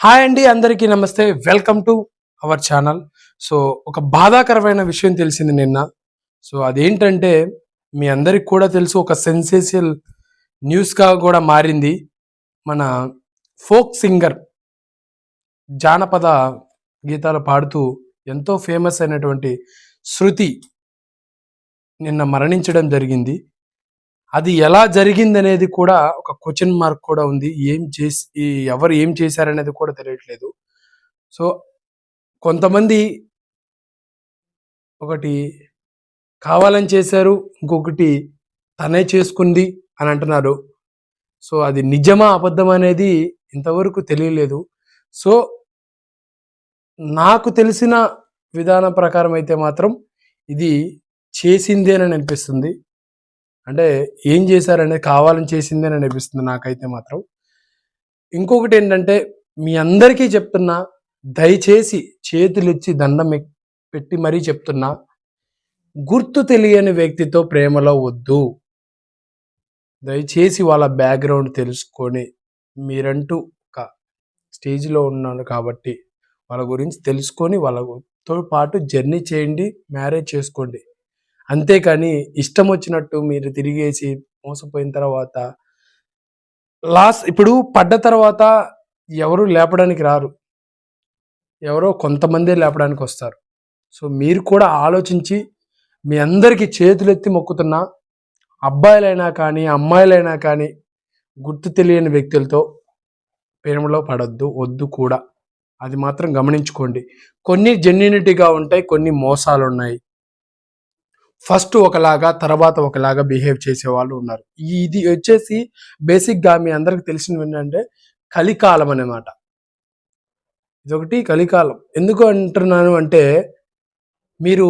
Hi అండి అందరికీ నమస్తే. Welcome to our channel. So ఒక బాధాకరమైన విషయం తెలిసింది నిన్న. సో అదేంటంటే మీ అందరికి కూడా తెలుసు ఒక సెన్సేషియల్ న్యూస్గా కూడా మారింది. మన ఫోక్ సింగర్ జానపద గీతాలు పాడుతూ ఎంతో ఫేమస్ అయినటువంటి శృతి నిన్న మరణించడం జరిగింది. అది ఎలా జరిగింది అనేది కూడా ఒక క్వశ్చన్ మార్క్ కూడా ఉంది. ఏం చేసి ఎవరు ఏం చేశారనేది కూడా తెలియట్లేదు. సో కొంతమంది ఒకటి కావాలని చేశారు ఇంకొకటి తనే చేసుకుంది అని అంటున్నారు. సో అది నిజమా అబద్ధం అనేది ఇంతవరకు తెలియలేదు. సో నాకు తెలిసిన విధానం ప్రకారం అయితే మాత్రం ఇది చేసిందేనని అనిపిస్తుంది. అంటే ఏం చేశారనేది కావాలని చేసిందేనని అనిపిస్తుంది నాకైతే మాత్రం. ఇంకొకటి ఏంటంటే మీ అందరికీ చెప్తున్నా దయచేసి చేతులిచ్చి దండం పెట్టి మరీ చెప్తున్నా గుర్తు తెలియని వ్యక్తితో ప్రేమలో వద్దు. దయచేసి వాళ్ళ బ్యాక్గ్రౌండ్ తెలుసుకొని మీరంటూ ఒక స్టేజ్లో ఉన్నాను కాబట్టి వాళ్ళ గురించి తెలుసుకొని వాళ్ళతో పాటు జర్నీ చేయండి మ్యారేజ్ చేసుకోండి. అంతేకాని ఇష్టం వచ్చినట్టు మీరు తిరిగేసి మోసపోయిన తర్వాత లాస్ ఇప్పుడు పడ్డ తర్వాత ఎవరు లేపడానికి రారు. ఎవరో కొంతమందే లేపడానికి వస్తారు. సో మీరు కూడా ఆలోచించి మీ అందరికీ చేతులెత్తి మొక్కుతున్నా అబ్బాయిలైనా కానీ అమ్మాయిలైనా కానీ గుర్తు తెలియని వ్యక్తులతో ప్రేమలో పడొద్దు వద్దు కూడా. అది మాత్రం గమనించుకోండి. కొన్ని జెన్యునిటీగా ఉంటాయి కొన్ని మోసాలు ఉన్నాయి ఫస్ట్ ఒకలాగా తర్వాత ఒకలాగా బిహేవ్ చేసే వాళ్ళు ఉన్నారు. ఇది వచ్చేసి బేసిక్గా మీ అందరికి తెలిసినవి ఏంటంటే కలికాలం అన్నమాట. ఇదొకటి కలికాలం. ఎందుకు అంటున్నాను అంటే మీరు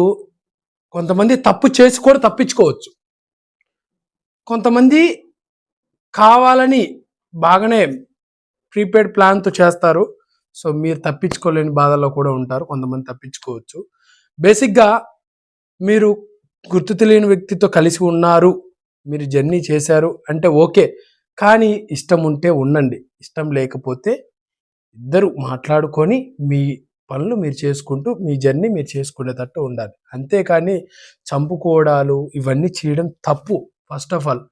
కొంతమంది తప్పు చేసి కూడా తప్పించుకోవచ్చు. కొంతమంది కావాలని బాగానే ప్రీపెయిడ్ ప్లాన్తో చేస్తారు. సో మీరు తప్పించుకోలేని బాధల్లో కూడా ఉంటారు. కొంతమంది తప్పించుకోవచ్చు. బేసిక్గా మీరు గుర్తు తెలియని వ్యక్తితో కలిసి ఉన్నారు మీరు జర్నీ చేశారు అంటే ఓకే కానీ ఇష్టం ఉంటే ఉండండి. ఇష్టం లేకపోతే ఇద్దరు మాట్లాడుకొని మీ పనులు మీరు చేసుకుంటూ మీ జర్నీ మీరు చేసుకునేటట్టు ఉండాలి. అంతేకాని చంపుకోవడాలు ఇవన్నీ చేయడం తప్పు ఫస్ట్ ఆఫ్ ఆల్.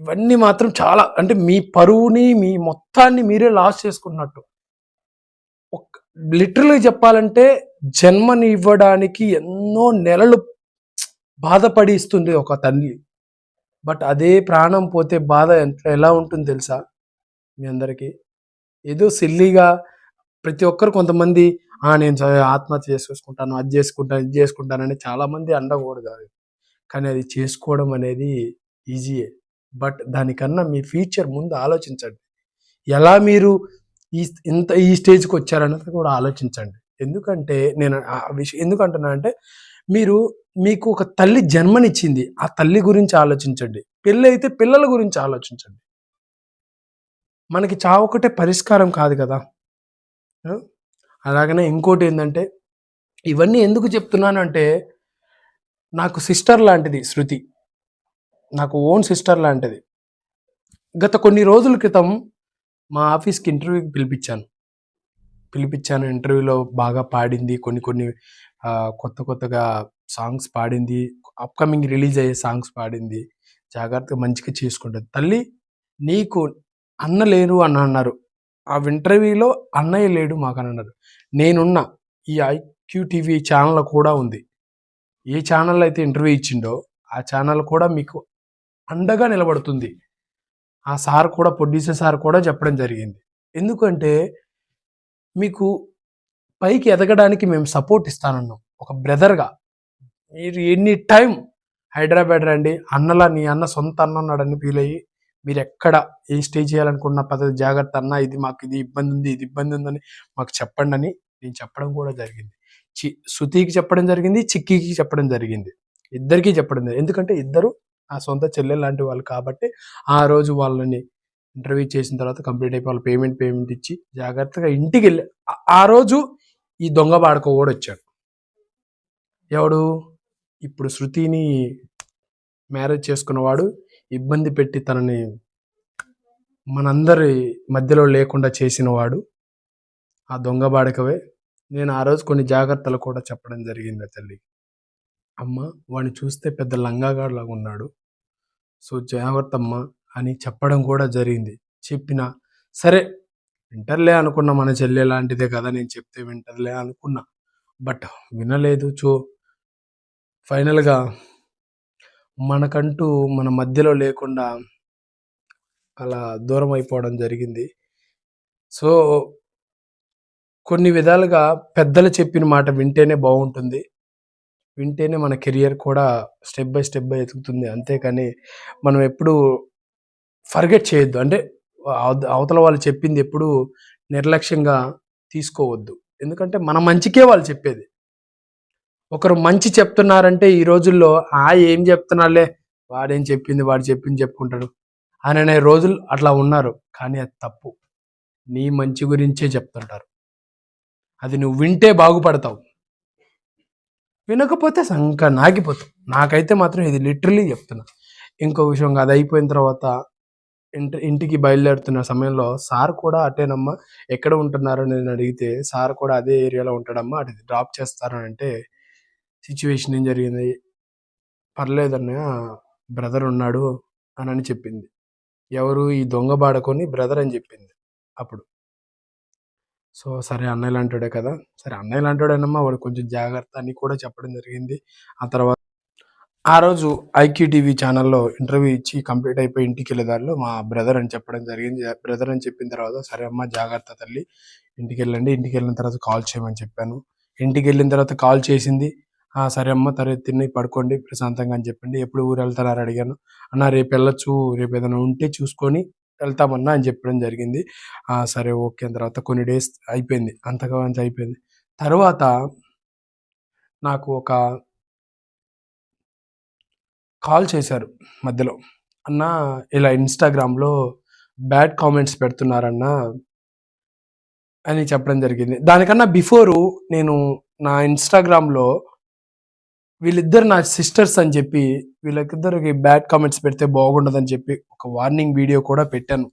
ఇవన్నీ మాత్రం చాలా అంటే మీ పరువుని మీ మొత్తాన్ని మీరే లాస్ చేసుకున్నట్టు. ఒక లిటరల్గా చెప్పాలంటే జన్మని ఇవ్వడానికి ఎన్నో నెలలు బాధపడి ఇస్తుంది ఒక తల్లి. బట్ అదే ప్రాణం పోతే బాధ ఎంత ఎలా ఉంటుంది తెలుసా? మీ అందరికీ. ఏదో సిల్లీగా ప్రతి ఒక్కరు కొంతమంది "ఆ, నేను ఆత్మహత్య చేసుకుంటాను అది చేసుకుంటాను ఇది చేసుకుంటానని అని చాలామంది అండకూడదు అది. కానీ అది చేసుకోవడం అనేది ఈజీయే బట్ దానికన్నా మీ ఫ్యూచర్ ముందు ఆలోచించండి. ఎలా మీరు ఈ ఇంత ఈ స్టేజ్కి వచ్చారన్నది కూడా ఆలోచించండి. ఎందుకంటే నేను ఆ విషయం ఎందుకంటున్నా అంటే మీరు మీకు ఒక తల్లి జన్మనిచ్చింది. ఆ తల్లి గురించి ఆలోచించండి. పెళ్ళి అయితే పిల్లల గురించి ఆలోచించండి. మనకి చావు ఒకటే పరిష్కారం కాదు కదా. అలాగనే ఇంకోటి ఏంటంటే ఇవన్నీ ఎందుకు చెప్తున్నానంటే నాకు సిస్టర్ లాంటిది శృతి. నాకు ఓన్ సిస్టర్ లాంటిది. గత కొన్ని రోజుల క్రితం మా ఆఫీస్కి ఇంటర్వ్యూకి పిలిపించాను. పిలిపించాను ఇంటర్వ్యూలో బాగా పాడింది కొన్ని కొన్ని కొత్త కొత్తగా సాంగ్స్ పాడింది అప్కమింగ్ రిలీజ్ అయ్యే సాంగ్స్ పాడింది జాగ్రత్తగా మంచిగా చేసుకుంటుంది. తల్లి నీకు అన్న లేరు అని అన్నారు. ఆ ఇంటర్వ్యూలో అన్నయ్య లేడు మాకు అని అన్నారు. నేనున్న. ఈ ఐక్యూ టీవీ ఛానల్ కూడా ఉంది. ఏ ఛానల్ అయితే ఇంటర్వ్యూ ఇచ్చిండో ఆ ఛానల్ కూడా మీకు అండగా నిలబడుతుంది. ఆ సార్ కూడా ప్రొడ్యూసర్ సార్ కూడా చెప్పడం జరిగింది. ఎందుకంటే మీకు పైకి ఎదగడానికి మేము సపోర్ట్ ఇస్తానన్నాం. ఒక బ్రదర్గా మీరు ఎనీ టైం హైదరాబాద్ రండి అన్నలా నీ అన్న సొంత అన్న ఉన్నాడని ఫీల్ అయ్యి మీరు ఎక్కడ ఏ స్టే చేయాలనుకున్న పద్ధతి జాగ్రత్త అన్న ఇది మాకు ఇది ఇబ్బంది ఉంది ఇది ఇబ్బంది ఉందని మాకు చెప్పండి అని నేను చెప్పడం కూడా జరిగింది. చి శృతికి చెప్పడం జరిగింది చిక్కీకి చెప్పడం జరిగింది. ఇద్దరికీ చెప్పడం జరిగింది. ఎందుకంటే ఇద్దరు ఆ సొంత చెల్లెలు లాంటి వాళ్ళు కాబట్టి ఆ రోజు వాళ్ళని ఇంటర్వ్యూ చేసిన తర్వాత కంప్లీట్ అయిపోయి వాళ్ళు పేమెంట్ పేమెంట్ ఇచ్చి జాగ్రత్తగా ఇంటికి వెళ్ళి ఆ రోజు ఈ దొంగ బాడకో కూడా వచ్చాడు ఎవడు? ఇప్పుడు శృతిని మ్యారేజ్ చేసుకున్నవాడు ఇబ్బంది పెట్టి తనని మనందరి మధ్యలో లేకుండా చేసినవాడు ఆ దొంగ బాడకవే నేను ఆ రోజు కొన్ని జాగ్రత్తలు కూడా చెప్పడం జరిగింది తల్లి. అమ్మ వాడిని చూస్తే పెద్ద లంగాగాడులాగా ఉన్నాడు. సో జాగ్రత్త అమ్మ అని చెప్పడం కూడా జరిగింది. చెప్పిన సరే వింటర్లే అనుకున్నా మన చెల్లె లాంటిదే కదా నేను చెప్తే వింటర్లే అనుకున్నా. బట్ వినలేదు చో. ఫైనల్గా మనకంటూ మన మధ్యలో లేకుండా అలా దూరం అయిపోవడం జరిగింది. సో కొన్ని విధాలుగా పెద్దలు చెప్పిన మాట వింటేనే బాగుంటుంది. వింటేనే మన కెరియర్ కూడా స్టెప్ బై స్టెప్ బై ఎదుగుతుంది. అంతేకాని మనం ఎప్పుడు ఫర్గెట్ చేయొద్దు. అంటే అవతల వాళ్ళు చెప్పింది ఎప్పుడు నిర్లక్ష్యంగా తీసుకోవద్దు. ఎందుకంటే మన మంచికే వాళ్ళు చెప్పేది. ఒకరు మంచి చెప్తున్నారంటే ఈ రోజుల్లో ఆ ఏం చెప్తున్నాలే వాడేం చెప్పింది? వాడు చెప్పింది చెప్పుకుంటాడు. అని అనే రోజులు అట్లా ఉన్నారు. కానీ అది తప్పు. నీ మంచి గురించే చెప్తుంటారు. అది నువ్వు వింటే బాగుపడతావు. వినకపోతే సంక నాగిపోతావు. నాకైతే మాత్రం ఇది లిటరలీ చెప్తున్నా. ఇంకో విషయం అది అయిపోయిన తర్వాత ఇంటి ఇంటికి బయలుదేరుతున్న సమయంలో సార్ కూడా అటేనమ్మా ఎక్కడ ఉంటున్నారో నేను అడిగితే సార్ కూడా అదే ఏరియాలో ఉంటాడమ్మా అటు డ్రాప్ చేస్తారని అంటే సిచ్యువేషన్ ఏం జరిగింది? పర్లేదన్న బ్రదర్ ఉన్నాడు అని అని చెప్పింది. ఎవరు ఈ దొంగ బాడకొని బ్రదర్ అని చెప్పింది అప్పుడు. సో సరే అన్నయ్య లాంటాడే కదా. సరే అన్నయ్య లాంటాడేనమ్మా వాడు కొంచెం జాగ్రత్త అని కూడా చెప్పడం జరిగింది. ఆ తర్వాత ఆ రోజు ఐక్యూ టీవీ ఛానల్లో ఇంటర్వ్యూ ఇచ్చి కంప్లీట్ అయిపోయి ఇంటికి వెళ్ళే దారిలో మా బ్రదర్ అని చెప్పడం జరిగింది. బ్రదర్ అని చెప్పిన తర్వాత సరే అమ్మ జాగ్రత్త తల్లి. ఇంటికి వెళ్ళండి ఇంటికి వెళ్ళిన తర్వాత కాల్ చేయమని చెప్పాను. ఇంటికి వెళ్ళిన తర్వాత కాల్ చేసింది. ఆ సరే అమ్మ తరే తిని పడుకోండి ప్రశాంతంగా అని చెప్పండి. ఎప్పుడు ఊరు వెళ్తారని అడిగాను. అన్న రేపు వెళ్ళొచ్చు. రేపు ఏదైనా ఉంటే చూసుకొని వెళ్తామన్నా అని చెప్పడం జరిగింది. ఆ సరే ఓకే అని తర్వాత కొన్ని డేస్ అయిపోయింది. అంతగా అయిపోయింది. తర్వాత నాకు ఒక కాల్ చేశారు మధ్యలో. అన్న ఇలా ఇన్స్టాగ్రామ్లో బ్యాడ్ కామెంట్స్ పెడుతున్నారన్న అని చెప్పడం జరిగింది. దానికన్నా బిఫోరు నేను నా ఇన్స్టాగ్రామ్లో వీళ్ళిద్దరు నా సిస్టర్స్ అని చెప్పి వీళ్ళకిద్దరికి బ్యాడ్ కామెంట్స్ పెడితే బాగుండదని చెప్పి ఒక వార్నింగ్ వీడియో కూడా పెట్టాను.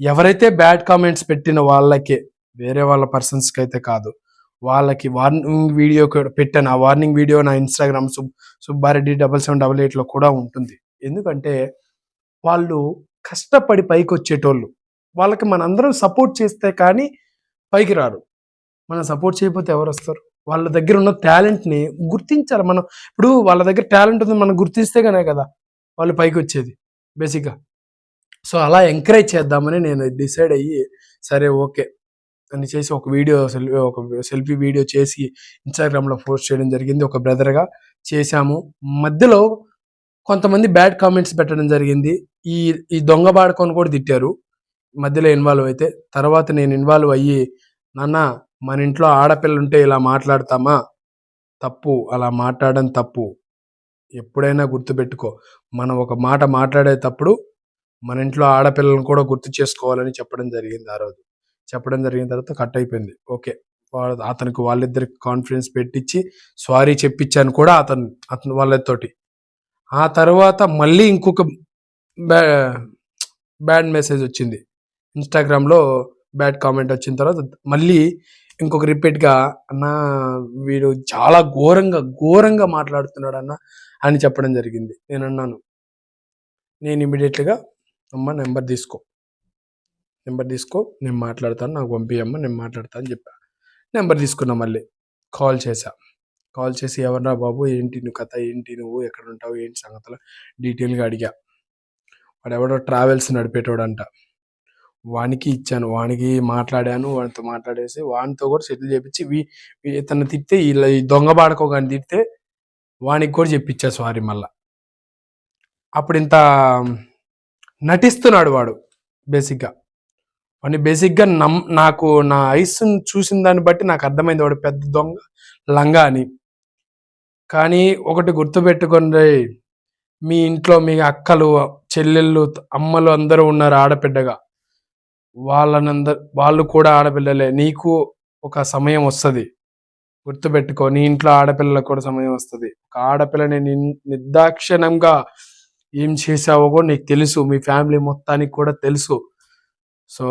ఎవరైతే బ్యాడ్ కామెంట్స్ పెట్టిన వాళ్ళకే వేరే వాళ్ళ పర్సన్స్కి అయితే కాదు. వాళ్ళకి వార్నింగ్ వీడియో కూడా పెట్టాను. ఆ వార్నింగ్ వీడియో నా ఇన్స్టాగ్రామ్ సుబ్ సుబ్బారెడ్డి డబల్ సెవెన్ డబల్ ఎయిట్లో కూడా ఉంటుంది. ఎందుకంటే వాళ్ళు కష్టపడి పైకి వచ్చేటోళ్ళు. వాళ్ళకి మనందరం సపోర్ట్ చేస్తే కానీ పైకి రారు. మనం సపోర్ట్ చేయకపోతే ఎవరు వస్తారు? వాళ్ళ దగ్గర ఉన్న టాలెంట్ని గుర్తించాలి మనం. ఇప్పుడు వాళ్ళ దగ్గర టాలెంట్ ఉంది మనం గుర్తిస్తే కనే కదా వాళ్ళు పైకి వచ్చేది బేసిక్గా సో అలా ఎంకరేజ్ చేద్దామని నేను డిసైడ్ అయ్యి సరే ఓకే. అని చేసి ఒక వీడియో సెల్ఫీ ఒక సెల్ఫీ వీడియో చేసి ఇన్స్టాగ్రామ్లో పోస్ట్ చేయడం జరిగింది. ఒక బ్రదర్గా చేశాము. మధ్యలో కొంతమంది బ్యాడ్ కామెంట్స్ పెట్టడం జరిగింది. ఈ ఈ దొంగ బాడకొని కూడా తిట్టారు. మధ్యలో ఇన్వాల్వ్ అయితే తర్వాత నేను ఇన్వాల్వ్ అయ్యి నాన్న మన ఇంట్లో ఆడపిల్ల ఉంటే ఇలా మాట్లాడతామా? తప్పు. అలా మాట్లాడడం తప్పు. ఎప్పుడైనా గుర్తుపెట్టుకో. మనం ఒక మాట మాట్లాడేటప్పుడు మన ఇంట్లో ఆడపిల్లలను కూడా గుర్తు చేసుకోవాలని చెప్పడం జరిగింది ఆ రోజు. చెప్పడం జరిగిన తర్వాత కట్ అయిపోయింది. ఓకే. అతనికి వాళ్ళిద్దరికి కాన్ఫిడెన్స్ పెట్టించి సారీ చెప్పించాను కూడా అతను అతను వాళ్ళతోటి. ఆ తర్వాత మళ్ళీ ఇంకొక బ్యా బ్యాడ్ మెసేజ్ వచ్చింది. ఇన్స్టాగ్రామ్లో బ్యాడ్ కామెంట్ వచ్చిన తర్వాత మళ్ళీ ఇంకొక రిపీట్గా అన్న వీడు చాలా ఘోరంగా ఘోరంగా మాట్లాడుతున్నాడు అన్న అని చెప్పడం జరిగింది. నేను అన్నాను నేను ఇమీడియట్గా అమ్మ నెంబర్ తీసుకో. నెంబర్ తీసుకో నేను మాట్లాడతాను నాకు పంపించమ్మ నేను మాట్లాడతాను అని చెప్పా. నెంబర్ తీసుకున్నా మళ్ళీ. కాల్ చేశా. కాల్ చేసి ఎవరా బాబు ఏంటి నువ్వు కథ ఏంటి నువ్వు ఎక్కడ ఉంటావు ఏంటి సంగతులు? డీటెయిల్గా అడిగా. వాడు ఎవడో ట్రావెల్స్ నడిపేటోడంట. వానికి ఇచ్చాను వానికి మాట్లాడాను వాడితో మాట్లాడేసి వానితో కూడా సెటిల్ చేపించి వీ- వీ- ఇతను ఇలా ఈ దొంగ బాడకో కానీ తిడితే వానికి కూడా చెప్పించా సారీ మళ్ళా. అప్పుడు ఇంత నటిస్తున్నాడు వాడు బేసిక్గా. వాడిని బేసిక్గా నమ్ నాకు నా ఐస్ని చూసిన దాన్ని బట్టి నాకు అర్థమైంది వాడు పెద్ద దొంగ లంగా అని. కానీ ఒకటి గుర్తుపెట్టుకోండి మీ ఇంట్లో మీ అక్కలు చెల్లెళ్ళు అమ్మలు అందరూ ఉన్నారు ఆడబిడ్డగా. వాళ్ళనందరు వాళ్ళు కూడా ఆడపిల్లలే. నీకు ఒక సమయం వస్తుంది. గుర్తుపెట్టుకో నీ ఇంట్లో ఆడపిల్లలకు కూడా సమయం వస్తుంది. ఒక ఆడపిల్లని నిన్- నిర్దాక్షిణంగా ఏం చేసావో నీకు తెలుసు. మీ ఫ్యామిలీ మొత్తానికి కూడా తెలుసు. సో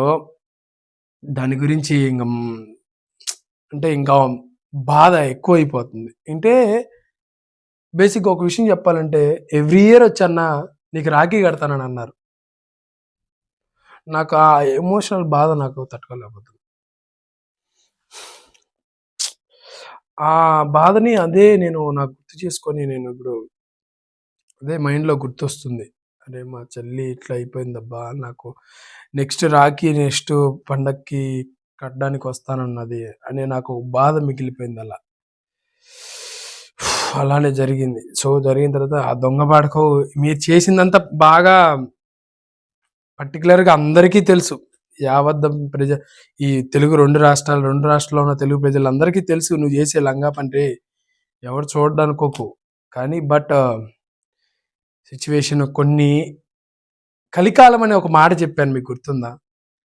దాని గురించి ఇంకా అంటే ఇంకా బాధ ఎక్కువైపోతుంది. అంటే బేసిక్ ఒక విషయం చెప్పాలంటే ఎవ్రీ ఇయర్ వచ్చన్న నీకు రాఖీ కడతానని అన్నారు. నాకు ఆ ఎమోషనల్ బాధ నాకు తట్టుకోలేకపోతుంది. ఆ బాధని అదే నేను నాకు గుర్తు చేసుకొని నేను ఇప్పుడు అదే మైండ్లో గుర్తొస్తుంది. అరే మా చెల్లి ఇట్లా అయిపోయిందబ్బా నాకు నెక్స్ట్ రాఖీ నెక్స్ట్ పండక్కి కట్టడానికి వస్తానన్నది అని నాకు బాధ మిగిలిపోయింది అలా. అలానే జరిగింది. సో జరిగిన తర్వాత ఆ దొంగ పాడకం మీరు చేసిందంతా బాగా పర్టికులర్గా అందరికీ తెలుసు. యావద్ద ప్రజ ఈ తెలుగు రెండు రాష్ట్రాలు రెండు రాష్ట్రాల్లో ఉన్న తెలుగు ప్రజలందరికీ తెలుసు నువ్వు చేసే లంగా పంటే. ఎవరు చూడడానికోకు. కానీ బట్ సిచ్యువేషన్ కొన్ని కలికాలం అనే ఒక మాట చెప్పాను మీకు గుర్తుందా?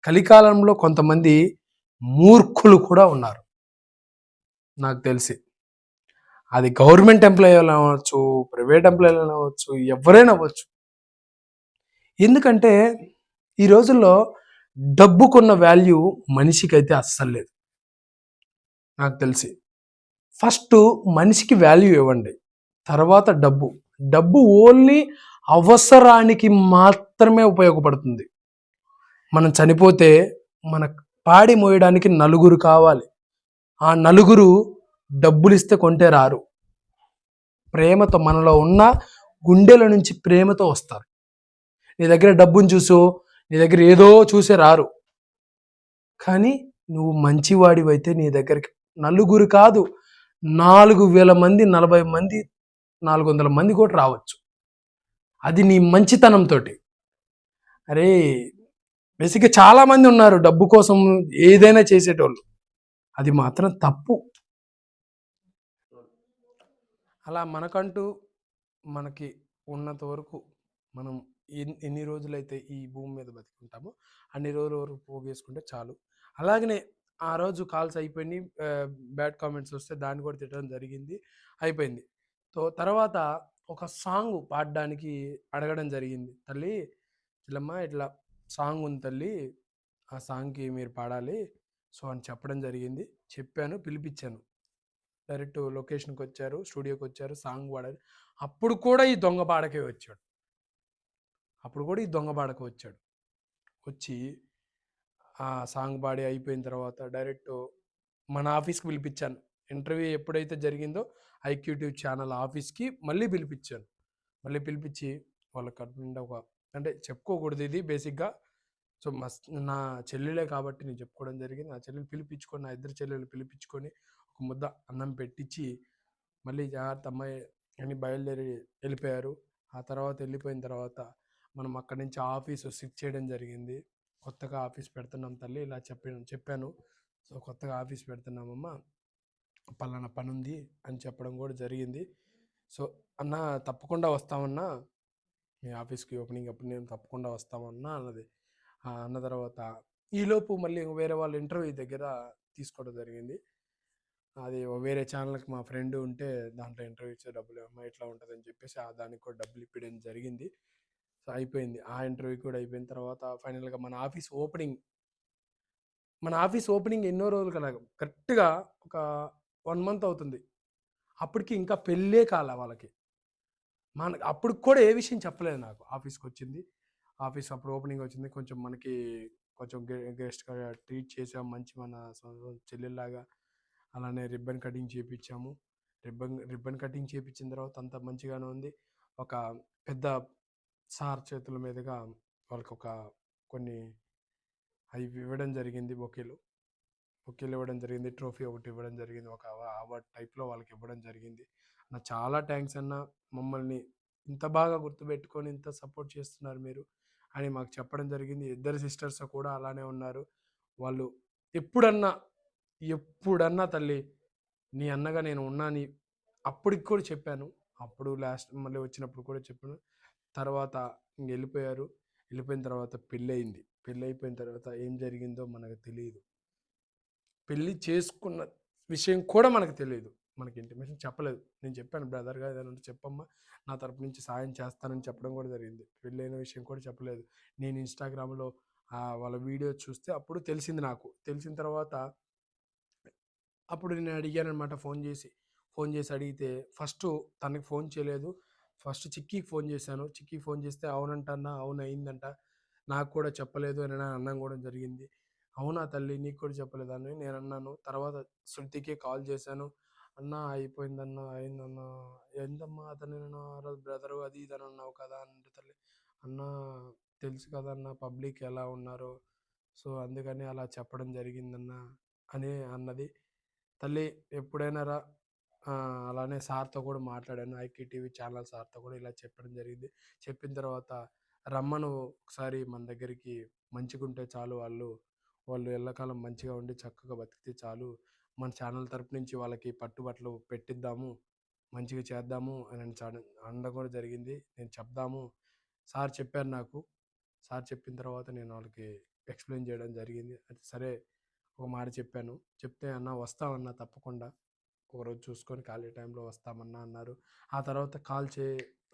కలికాలంలో కొంతమంది మూర్ఖులు కూడా ఉన్నారు. నాకు తెలిసి. అది గవర్నమెంట్ ఎంప్లాయీ అవ్వచ్చు ప్రైవేట్ ఎంప్లాయీ అవ్వచ్చు ఎవరైనా అవ్వచ్చు. ఎందుకంటే ఈ రోజుల్లో డబ్బుకున్న వాల్యూ అయితే అస్సలు లేదు. నాకు తెలిసి. ఫస్ట్ మనిషికి వాల్యూ ఇవ్వండి. తర్వాత డబ్బు. డబ్బు ఓన్లీ అవసరానికి మాత్రమే ఉపయోగపడుతుంది. మనం చనిపోతే మన పాడి మోయడానికి నలుగురు కావాలి. ఆ నలుగురు డబ్బులు ఇస్తే కొంటే రారు. ప్రేమతో మనలో ఉన్న గుండెల నుంచి ప్రేమతో వస్తారు. నీ దగ్గర డబ్బును చూసో నీ దగ్గర ఏదో చూసే రారు. కానీ నువ్వు మంచివాడివైతే నీ దగ్గరికి నలుగురు కాదు నాలుగు వేల మంది నలభై మంది నాలుగు వందల మంది కూడా రావచ్చు. అది నీ మంచితనంతో అరే బేసిక్గా చాలామంది ఉన్నారు డబ్బు కోసం ఏదైనా చేసేటోళ్ళు. అది మాత్రం తప్పు. అలా మనకంటూ మనకి ఉన్నంత వరకు మనం ఎన్ని ఎన్ని రోజులైతే ఈ భూమి మీద బతుకుంటామో అన్ని రోజుల వరకు పోగేసుకుంటే చాలు. అలాగనే ఆ రోజు కాల్స్ అయిపోయినాయి బ్యాడ్ కామెంట్స్ వస్తే దాన్ని కూడా తిట్టడం జరిగింది అయిపోయింది. సో తర్వాత ఒక సాంగ్ పాడడానికి అడగడం జరిగింది. తల్లి ఇట్లమ్మా ఇట్లా సాంగ్ ఉంది తల్లి ఆ సాంగ్కి మీరు పాడాలి. సో అని చెప్పడం జరిగింది. చెప్పాను పిలిపించాను. డైరెక్ట్ లొకేషన్కి వచ్చారు స్టూడియోకి వచ్చారు సాంగ్ పాడారు. అప్పుడు కూడా ఈ దొంగ పాడకే వచ్చాడు. అప్పుడు కూడా ఈ దొంగ పాడక వచ్చాడు. వచ్చి ఆ సాంగ్ పాడి అయిపోయిన తర్వాత డైరెక్ట్ మన ఆఫీస్కి పిలిపించాను. ఇంటర్వ్యూ ఎప్పుడైతే జరిగిందో ఐక్యూటివ్ ఛానల్ ఆఫీస్కి మళ్ళీ పిలిపించాను. మళ్ళీ పిలిపించి వాళ్ళ కడుపు ఒక అంటే చెప్పుకోకూడదు ఇది బేసిక్గా. సో మస్త్ నా చెల్లెలే కాబట్టి నేను చెప్పుకోవడం జరిగింది. నా చెల్లెలు పిలిపించుకొని నా ఇద్దరు చెల్లెలు పిలిపించుకొని ఒక ముద్ద అన్నం పెట్టించి మళ్ళీ జాగ్రత్త అమ్మాయి అని బయలుదేరి వెళ్ళిపోయారు. ఆ తర్వాత వెళ్ళిపోయిన తర్వాత మనం అక్కడి నుంచి ఆఫీస్ సిట్ చేయడం జరిగింది. కొత్తగా ఆఫీస్ పెడుతున్నాం తల్లి ఇలా చెప్పాను చెప్పాను. సో కొత్తగా ఆఫీస్ పెడుతున్నామమ్మా. పలానా పని ఉంది అని చెప్పడం కూడా జరిగింది. సో అన్న తప్పకుండా వస్తామన్నా మీ ఆఫీస్కి ఓపెనింగ్ అప్పుడు నేను తప్పకుండా వస్తామన్నా అన్నది. అన్న తర్వాత ఈలోపు మళ్ళీ వేరే వాళ్ళ ఇంటర్వ్యూ దగ్గర తీసుకోవడం జరిగింది. అది వేరే ఛానల్కి మా ఫ్రెండ్ ఉంటే దాంట్లో ఇంటర్వ్యూ ఇచ్చే డబ్బులు ఏమో ఇట్లా ఉంటుందని చెప్పేసి ఆ దానికి కూడా డబ్బులు ఇప్పడం జరిగింది. సో అయిపోయింది. ఆ ఇంటర్వ్యూ కూడా అయిపోయిన తర్వాత ఫైనల్గా మన ఆఫీస్ ఓపెనింగ్ మన ఆఫీస్ ఓపెనింగ్ ఎన్నో రోజులు కదా! కరెక్ట్గా ఒక వన్ మంత్ అవుతుంది. అప్పటికి ఇంకా పెళ్ళే కాల వాళ్ళకి. మన అప్పుడు కూడా ఏ విషయం చెప్పలేదు నాకు. ఆఫీస్కి వచ్చింది ఆఫీస్ అప్పుడు ఓపెనింగ్ వచ్చింది. కొంచెం మనకి కొంచెం గెస్ట్గా ట్రీట్ చేసాం. మంచి మన చెల్లెల్లాగా అలానే రిబ్బన్ కటింగ్ చేయించాము రిబ్బన్ రిబ్బన్ కటింగ్ చేయించిన తర్వాత అంత మంచిగానే ఉంది. ఒక పెద్ద సార్ చేతుల మీదుగా వాళ్ళకి ఒక కొన్ని అవి ఇవ్వడం జరిగింది బొకేలు బొకేలు ఇవ్వడం జరిగింది. ట్రోఫీ ఒకటి ఇవ్వడం జరిగింది. ఒక అవార్డ్ టైప్లో వాళ్ళకి ఇవ్వడం జరిగింది. నా చాలా థ్యాంక్స్ అన్న మమ్మల్ని ఇంత బాగా గుర్తుపెట్టుకొని ఇంత సపోర్ట్ చేస్తున్నారు మీరు అని మాకు చెప్పడం జరిగింది. ఇద్దరు సిస్టర్స్ కూడా అలానే ఉన్నారు. వాళ్ళు ఎప్పుడన్నా ఎప్పుడన్నా తల్లి నీ అన్నగా నేను ఉన్నాని అప్పటికి కూడా చెప్పాను. అప్పుడు లాస్ట్ మళ్ళీ వచ్చినప్పుడు కూడా చెప్పాను. తర్వాత ఇంక వెళ్ళిపోయారు. వెళ్ళిపోయిన తర్వాత పెళ్ళి అయింది పెళ్ళి అయిపోయిన తర్వాత ఏం జరిగిందో మనకు తెలియదు పెళ్ళి చేసుకున్న విషయం కూడా మనకు తెలియదు మనకి ఇంటిమేషన్ చెప్పలేదు నేను చెప్పాను బ్రదర్గా ఏదైనా ఉంటే చెప్పమ్మా నా తరపు నుంచి సాయం చేస్తానని చెప్పడం కూడా జరిగింది పెళ్ళైన విషయం కూడా చెప్పలేదు నేను ఇన్స్టాగ్రామ్లో వాళ్ళ వీడియో చూస్తే అప్పుడు తెలిసింది నాకు. తెలిసిన తర్వాత అప్పుడు నేను అడిగాననమాట ఫోన్ చేసి. ఫోన్ చేసి అడిగితే ఫస్ట్ తనకి ఫోన్ చేయలేదు. ఫస్ట్ చిక్కీకి ఫోన్ చేశాను. చిక్కీకి ఫోన్ చేస్తే అవునంట అన్న, అవును అయిందంట. నాకు కూడా చెప్పలేదు అని అన్నం కూడా జరిగింది. అవునా తల్లి నీకు కూడా చెప్పలేదా అని నేనన్నాను. తర్వాత శృతికి కాల్ చేశాను. అన్నా అయిపోయిందన్న అయిందన్నా. ఏందమ్మా అతని ఆ బ్రదరు అది ఇది అని అన్నావు కదా! అంటే తల్లి అన్నా తెలుసు కదా అన్న పబ్లిక్ ఎలా ఉన్నారు సో, అందుకని అలా చెప్పడం జరిగిందన్న అని అన్నది. తల్లి ఎప్పుడైనా రా అలానే సార్‌తో కూడా మాట్లాడాను. ఐకే టీవీ ఛానల్ సార్‌తో కూడా ఇలా చెప్పడం జరిగింది. చెప్పిన తర్వాత రమ్మను ఒకసారి మన దగ్గరికి మంచిగుంటే చాలు వాళ్ళు. వాళ్ళు ఎల్లకాలం మంచిగా ఉండి చక్కగా బతికితే చాలు. మన ఛానల్ తరపు నుంచి వాళ్ళకి పట్టుబట్టలు పెట్టిద్దాము. మంచిగా చేద్దాము అని అనడం కూడా జరిగింది. నేను చెప్దాము. సార్ చెప్పారు నాకు. సార్ చెప్పిన తర్వాత నేను వాళ్ళకి ఎక్స్‌ప్లెయిన్ చేయడం జరిగింది. అది సరే ఒక మాట చెప్పాను. చెప్తే "అన్న వస్తామన్నా తప్పకుండా. ఒకరోజు చూసుకొని ఖాళీ టైంలో వస్తామన్నా" అన్నారు. ఆ తర్వాత కాల్ చే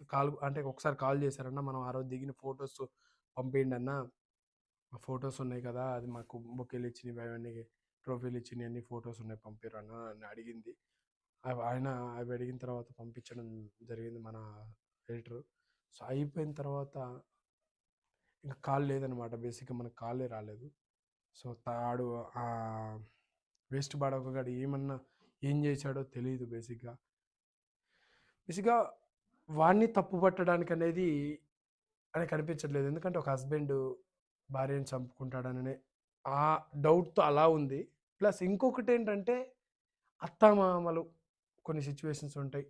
కాల్ అంటే ఒకసారి కాల్ చేశారన్న. మనం ఆ రోజు దిగిన ఫోటోస్ పంపియండి అన్న. ఫొటోస్ ఫోటోస్ ఉన్నాయి కదా! అది మాకు బొకేలు ఇచ్చినవి అవన్నీ ట్రోఫీలు ఇచ్చినాయి అన్ని ఫొటోస్ ఉన్నాయి పంపియరా అన్న అని అడిగింది. అవి ఆయన అవి అడిగిన తర్వాత పంపించడం జరిగింది మన ఎడిటరు. సో, అయిపోయిన తర్వాత ఇంక కాల్ లేదనమాట. బేసిక్‌గా మనకు కాలే రాలేదు. సో, తాడు వేస్ట్ బాడొకగాడు ఏమన్నా ఏం చేశాడో తెలియదు బేసిక్‌గా. బేసిక్‌గా వాడిని తప్పు పట్టడానికనేది ఆయనకు అనిపించట్లేదు. ఎందుకంటే ఒక హస్బెండు భార్యను చంపుకుంటాడననే ఆ డౌట్‌తో అలా ఉంది. ప్లస్ ఇంకొకటి ఏంటంటే అత్తమామలు కొన్ని సిచ్యువేషన్స్ ఉంటాయి.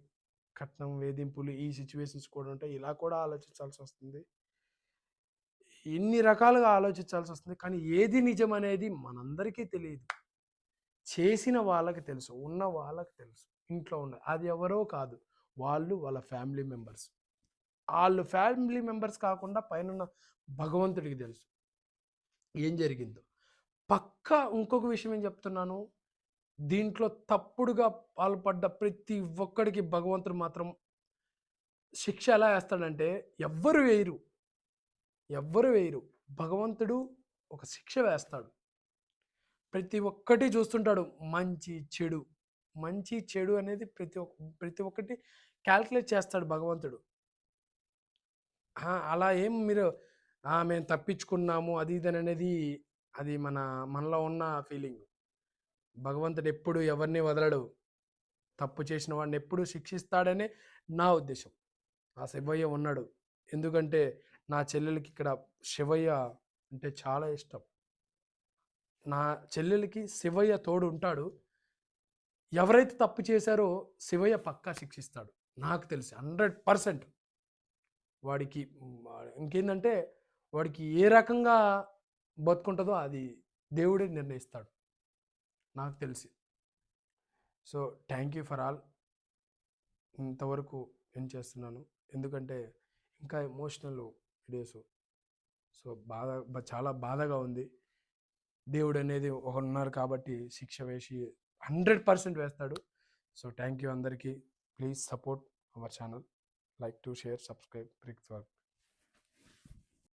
కట్నం వేధింపులు ఈ సిచ్యువేషన్స్ కూడా ఉంటాయి. ఇలా కూడా ఆలోచించాల్సి వస్తుంది ఇన్ని రకాలుగా ఆలోచించాల్సి వస్తుంది కానీ ఏది నిజం అనేది మనందరికీ తెలియదు చేసిన వాళ్ళకి తెలుసు. ఉన్న వాళ్ళకి తెలుసు. ఇంట్లో ఉన్న అది ఎవరో కాదు. వాళ్ళు వాళ్ళ ఫ్యామిలీ మెంబర్స్. వాళ్ళు ఫ్యామిలీ మెంబర్స్ కాకుండా పైనున్న భగవంతుడికి తెలుసు. ఏం జరిగిందో. పక్కా ఇంకొక విషయం ఏం చెప్తున్నాను. దీంట్లో తప్పుడుగా పాల్పడ్డ ప్రతి ఒక్కడికి భగవంతుడు మాత్రం శిక్ష ఎలా వేస్తాడంటే ఎవ్వరు వేయరు. ఎవ్వరు వేయరు. భగవంతుడు ఒక శిక్ష వేస్తాడు. ప్రతి ఒక్కటి చూస్తుంటాడు. మంచి, చెడు. మంచి, చెడు అనేది ప్రతి ఒక్క ప్రతి ఒక్కటి క్యాల్కులేట్ చేస్తాడు భగవంతుడు. అలా ఏం మీరు మేము తప్పించుకున్నాము అది ఇది అనేది అది మన మనలో ఉన్న ఫీలింగ్. భగవంతుడు ఎప్పుడు ఎవరిని వదలడు. తప్పు చేసిన వాడిని ఎప్పుడు శిక్షిస్తాడనే నా ఉద్దేశం. ఆ శివయ్య ఉన్నాడు. ఎందుకంటే నా చెల్లెలకి ఇక్కడ శివయ్య అంటే చాలా ఇష్టం. నా చెల్లెలకి శివయ్య తోడు ఉంటాడు. ఎవరైతే తప్పు చేశారో శివయ్య పక్కా శిక్షిస్తాడు. నాకు తెలిసి 100% వాడికి హ్మ్, ఇంకేందంటే వాడికి ఏ రకంగా బతుకుంటుందో అది దేవుడే నిర్ణయిస్తాడు. నాకు తెలిసి. So, thank you for all. ఇంతవరకు ఏం చేస్తున్నాను. ఎందుకంటే ఇంకా ఎమోషనల్ వీడియోస్. సో, బాధ చాలా బాధగా ఉంది. దేవుడు అనేది ఒకరున్నారు కాబట్టి శిక్ష వేసి 100% వేస్తాడు. సో, థ్యాంక్ యూ అందరికీ. Please support our channel. Like to share, subscribe. Bricks work.